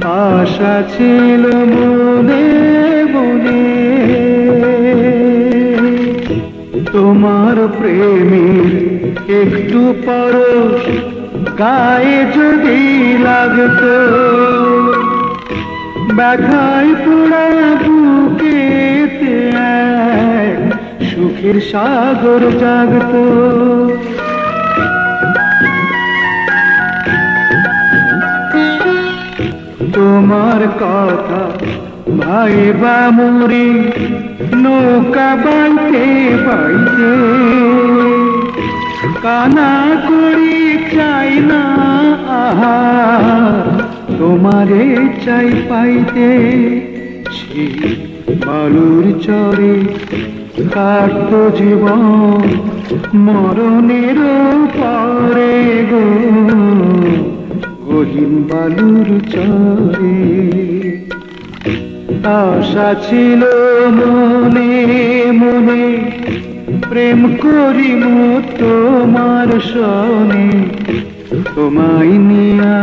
আশা ছিল মনে মনে। তোমার প্রেমের একটু পরশ গায়ে যদি লাগতো, ব্যথায় বুকেতে এক সুখের সাগর জাগতো। তোমার কথা ভাই বা মরি নৌকা বাইতে বাইতে। কানা করি চাই না আহা তোমারে চাই পাইতে। বালুর চরে কাটতো জীবন মরণের পরে। বালুর চরে। আশা ছিল মনে মনে প্রেম করিম তোমার সনে তোমায় নিয়া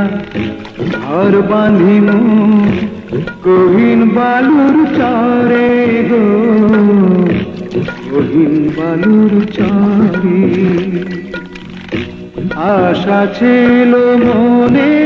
ঘর বাঁধিম গহীন বালুর চরে গো। গহীন বালুর চরে। আশা ছিল মনে